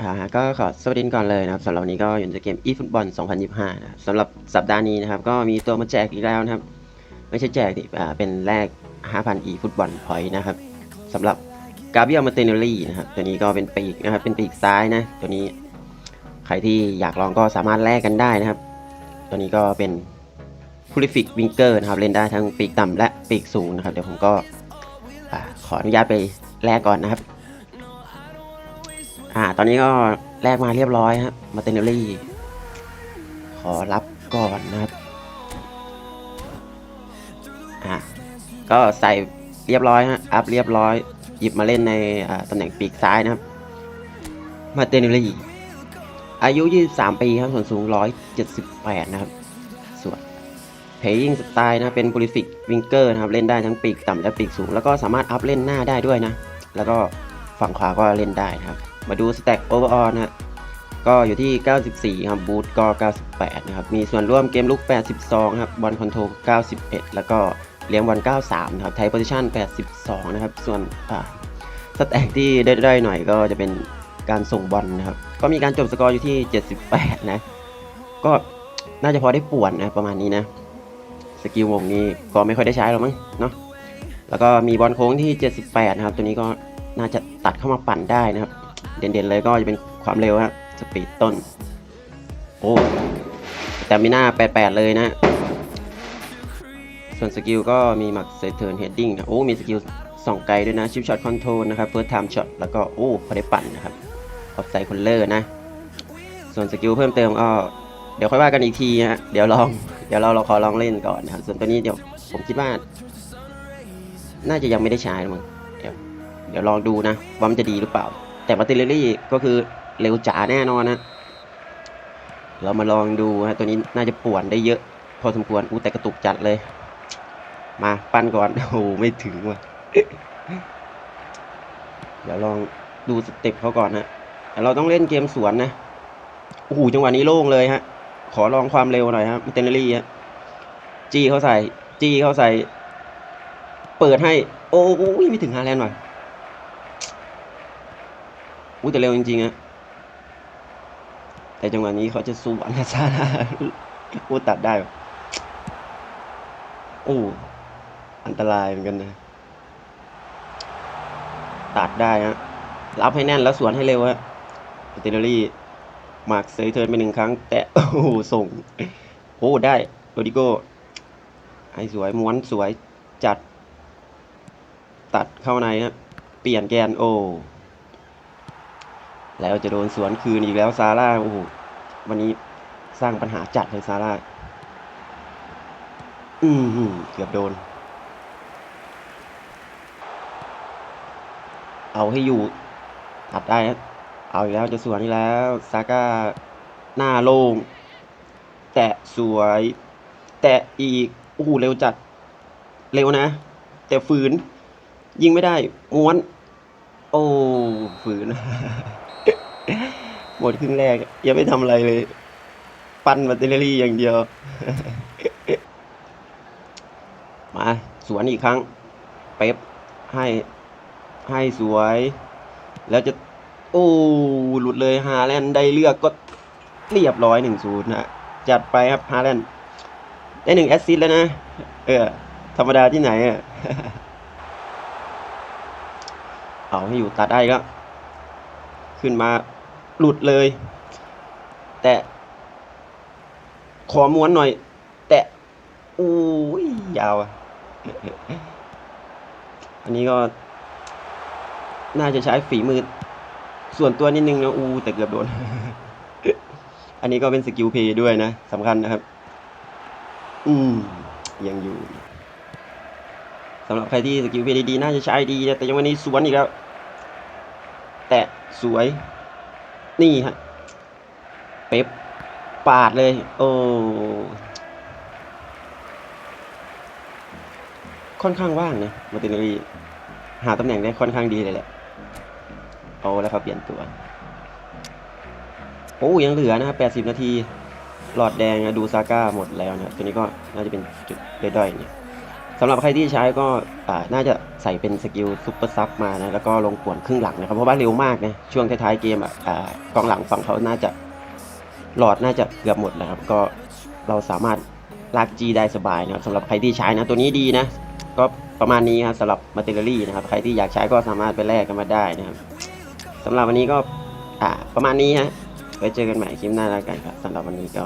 อ่าก็ขอสวัสดีก่อนเลยนะครับสำหรับวันนี้ก็อยู่ในเกม eFootball 2025นะครับสำหรับสัปดาห์นี้นะครับ ก็มีตัวมาแจกอีกแล้วนะครับ ไม่ใช่แจกดิอ่าเป็นแลก 5,000 eFootball point นะครับสำหรับกาเบียลมาเตเนลลี่นะครับตัวนี้ก็เป็นปีกนะครับเป็นปีกซ้ายนะ ตัวนี้ใครที่อยากลองก็สามารถแลกกันได้นะครับ ตัวนี้ก็เป็น prolific winger นะครับเล่นได้ทั้งปีกต่ำและปีกสูงนะครับ เดี๋ยวผมก็อขออนุญาตไปแลกก่อนนะครับ อ่า ตอนนี้ก็แลกมาเรียบร้อยครับมาเตนเนลลี่ ขอรับก่อนนะครับ อ่า ก็ใส่เรียบร้อยฮะ อัพเรียบร้อย หยิบมาเล่นในตำแหน่งปีกซ้ายนะครับ มาเตนเนลลี่ อายุ 23 ปีครับ ส่วนสูง 178 นะครับ ส่วนเพย์ยิงสไตล์นะเป็นบริฟิกวิงเกอร์นะครับ เล่นได้ทั้งปีกต่ำและปีกสูง แล้วก็สามารถอัพเล่นหน้าได้ด้วยนะ แล้วก็ฝั่งขวาก็เล่นได้นะครับ มาดูสแต็กโอเวอร์ออนะฮะก็อยู่ที่ 94 ครับ บูทก็ 98 นะครับ มีส่วนร่วมเกมลุก 82 ครับ บอลคอนโทรล 91 แล้วก็เลี้ยงบอล93 นะครับ ไทยโพซิชัน82 นะครับ ส่วนสแต็กที่ได้ๆหน่อยก็จะเป็นการส่งบอลนะครับ ก็มีการจบสกอร์อยู่ที่ 78 นะ ก็น่าจะพอได้ป่วนนะประมาณนี้นะ สกิลวงนี้ก็ไม่ค่อยได้ใช้หรอกมั้งเนาะ แล้วก็มีบอลโค้งที่ 78 นะครับ ตัวนี้ก็น่าจะตัดเข้ามาปั่นได้นะครับ เด่นๆเลยก็จะเป็นความเร็วครับสปีดต้น โอ้แต่มีหน้า88เลยนะ ส่วนสกิลก็มีหมักเซเทิร์นเฮดดิ้งนะโอ้มีสกิลส่องไกลด้วยนะชิปช็อตคอนโทรลนะครับเฟิร์สไทม์ช็อตแล้วก็โอ้พอได้ปั่นนะครับออฟไซด์คอนเลอร์นะ ส่วนสกิลเพิ่มเติมก็เดี๋ยวค่อยว่ากันอีกทีฮะเดี๋ยวลองเดี๋ยวเราเราขอลองเล่นก่อนนะครับ ส่วนตัวนี้เดี๋ยวผมคิดว่า น่าจะยังไม่ได้ใช้หมั้งเดี๋ยวเดี๋ยวลองดูนะว่ามันจะดีหรือเปล่า แต่บัตเตอรี่ก็คือเร็วจ๋าแน่นอนนะเรามาลองดูฮะตัวนี้น่าจะป่วนได้เยอะ พอสมควรอู้แต่กระตุกจัดเลย มาปั้นก่อนโอ้ไม่ถึงว่ะเดี๋ยวลองดูสเต็ปเขาก่อนนะแต่เราต้องเล่นเกมสวนนะโอ้โหจังหวะนี้โล่งเลยฮะ ขอลองความเร็วหน่อยครับมิเตนเนอรี่ฮะจี้เขาใส่ จี้เขาใส่ เปิดให้ โอ้โหไม่ถึงฮาแลนด์ว่ะ อุ้แต่เร็วจริงๆอะแต่จังหวะนี้เขาจะสู้อันนาซาร่าโอ้ตัดได้โอ้อันตรายเหมือนกันนะ ตัดได้ฮะรับให้แน่นแล้วสวนให้เร็วฮะเตเดอรี่มาร์คเซยเทิร์นไปหนึ่งครั้ง แต่โอ้โหส่ง โอ้ได้โรดิโก้ให้สวยม้วนสวยจัด ตัดเข้าในครับเปลี่ยนแกนโอ แล้วจะโดนสวนคืนอีกแล้วซาร่าโอ้โหวันนี้สร้างปัญหาจัดเลยซาร่าอืมเกือบโดน เอาให้อยู่ตัดได้เอาอีกแล้วจะสวนอีกแล้ว ซาก้าหน้าโล่งแตะสวย แตะอีกโอ้โหเร็วจัด เร็วนะ แต่ฝืน ยิงไม่ได้ม้วน โอ้ฝืน หมดครึ่งแรกยังไม่ทำอะไรเลย ปั้นแบตเตอรี่อย่างเดียว มาสวนอีกครั้ง เป๊ปให้ให้สวย แล้วจะ โอ้ หลุดเลยฮาแลนด์ได้เลือกก็เรียบร้อยหนึ่งศูนย์นะจัดไปครับฮาแลนด์ได้หนึ่งแอสซิสแล้วนะ เออ ธรรมดาที่ไหนอะเอาให้อยู่ตัดได้ก็ ขึ้นมา หลุดเลย แต่ ขอม้วนหน่อย แต่อู้ยยาวอะอันนี้ก็ น่าจะใช้ฝีมือ ส่วนตัวนิดนึงนะ อูแต่เกือบโดน อันนี้ก็เป็นสกิลเพย์ด้วยนะสำคัญนะครับ อืม ยังอยู่สำหรับใครที่สกิลเพย์ดีๆน่าจะใช้ดี แต่ยังวันนี้สวนอีกแล้ว แตะสวย นี่ฮะ เป๊ปปาดเลย โอ้ค่อนข้างว่างนะมาตินรีหาตำแหน่งได้ค่อนข้างดีเลยแหละเอาแล้วครับเปลี่ยนตัวโอ้ยังเหลือนะครับ80นาที หลอดแดงดูซาก้าหมดแล้วนะครับตัวนี้ก็น่าจะเป็นจุดด้อยๆเนี่ย สำหรับใครที่ใช้ก็น่าจะใส่เป็นสกิลซุปเปอร์ซับมานะแล้วก็ลงป่วนครึ่งหลังนะครับ เพราะว่าเร็วมากนะช่วงท้ายๆเกมอะกองหลังฝั่งเขาน่าจะหลอดน่าจะเกือบหมดแล้วครับ ก็เราสามารถลากจีได้สบายนะครับสำหรับใครที่ใช้นะตัวนี้ดีนะ ก็ประมาณนี้ครับสำหรับมาเตอรี่นะครับ ใครที่อยากใช้ก็สามารถไปแลกกันมาได้นะครับสำหรับวันนี้ก็ประมาณนี้ฮะไว้เจอกันใหม่คลิปหน้าแล้วกันครับสำหรับวันนี้ก็